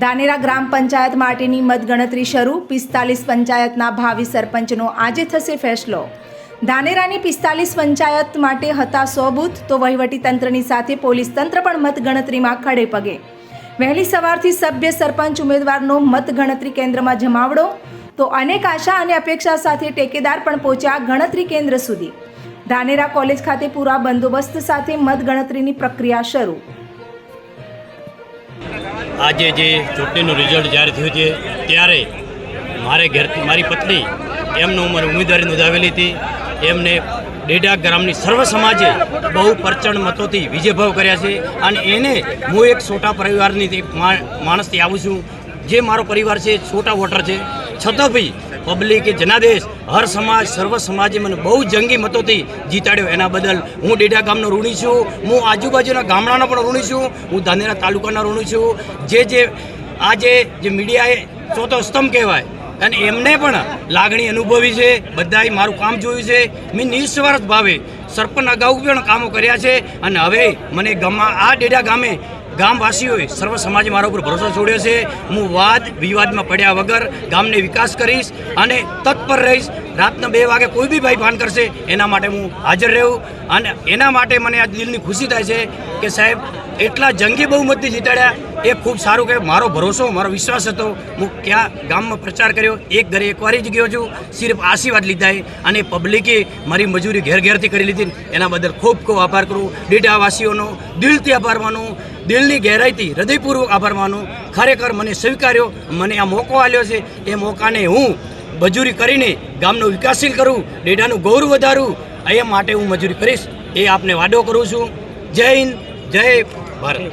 ધાનેરા ગ્રામ પંચાયત માટેની મતગણતરી શરૂ. પિસ્તાલીસ પંચાયતના ભાવિ સરપંચનો આજે થશે ફેસલો. ધાનેરાની પિસ્તાલીસ પંચાયત માટે હતા સો બૂથ તો વહીવટીતંત્રની સાથે પોલીસ તંત્ર પણ મતગણતરીમાં ખડે પગે. વહેલી સવારથી સભ્ય સરપંચ ઉમેદવારનો મતગણતરી કેન્દ્રમાં જમાવડો, તો અનેક આશા અને અપેક્ષા સાથે ટેકેદાર પણ પહોંચ્યા ગણતરી કેન્દ્ર સુધી. ધાનેરા કોલેજ ખાતે પૂરા બંદોબસ્ત સાથે મતગણતરીની પ્રક્રિયા શરૂ. આજે જે ચૂંટણીનું રિઝલ્ટ જાહેર થયું છે, ત્યારે મારે ઘેરથી મારી પત્ની એમનું ઉંમર ઉમેદવારી નોંધાવેલી હતી. એમને ડેડા ગ્રામની સર્વ સમાજે બહુ પ્રચંડ મતોથી વિજયભાવ કર્યા છે અને એને હું એક છોટા પરિવારની માણસથી આવું છું. જે મારો પરિવાર છે છોટા વોટર છે. છતાં બી પબ્લિકે જનાદેશ, હર સમાજ, સર્વ સમાજે મને બહુ જંગી મતોથી જીતાડ્યો. એના બદલ હું ડેડા ગામનો ઋણી છું. હું આજુબાજુના ગામડાનો પણ ઋણી છું. હું ધાનેરા તાલુકાના ઋણી છું. જે જે આજે જે મીડિયાએ ચોથો સ્તંભ કહેવાય, અને એમને પણ લાગણી અનુભવી છે. બધાએ મારું કામ જોયું છે. મેં નિસ્વાર્થ ભાવે સરપંચ અગાઉ પણ કામો કર્યા છે. અને હવે મને ગામમાં આ ડેડા ગામે ગામવાસીઓએ સર્વ સમાજે મારા ઉપર ભરોસો છોડ્યો છે. હું વાદ વિવાદમાં પડ્યા વગર ગામને વિકાસ કરીશ અને તત્પર રહીશ. રાતના બે વાગે કોઈ બી ભાઈ ભાન કરશે, એના માટે હું હાજર રહું અને એના માટે મને આ દિલની ખુશી થાય છે કે સાહેબ, એટલા જંગી બહુમતથી જીતાડ્યા, એ ખૂબ સારું કે મારો ભરોસો, મારો વિશ્વાસ હતો. હું ક્યાં ગામમાં પ્રચાર કર્યો, એક ઘરે એકવાર જ ગયો છું. સિર્ફ આશીર્વાદ લીધા અને પબ્લિકે મારી મજૂરી ઘેર ઘેરથી કરી લીધી એના બદલ ખૂબ ખૂબ આભાર કરું. ડેટાવાસીઓનો દિલથી આભાર માનું, દિલની ગહેરાઈથી હૃદયપૂર્વક આભાર માનું. ખરેખર મને સ્વીકાર્યો, મને આ મોકો આપ્યો છે. એ મોકાને હું મજૂરી કરીને ગામનો વિકાસશીલ કરું ડેટાનું ગૌરવ વધારું એ માટે હું મજૂરી કરીશ. એ આપને વાદો કરું છું. જય હિન્દ, જય ભારત.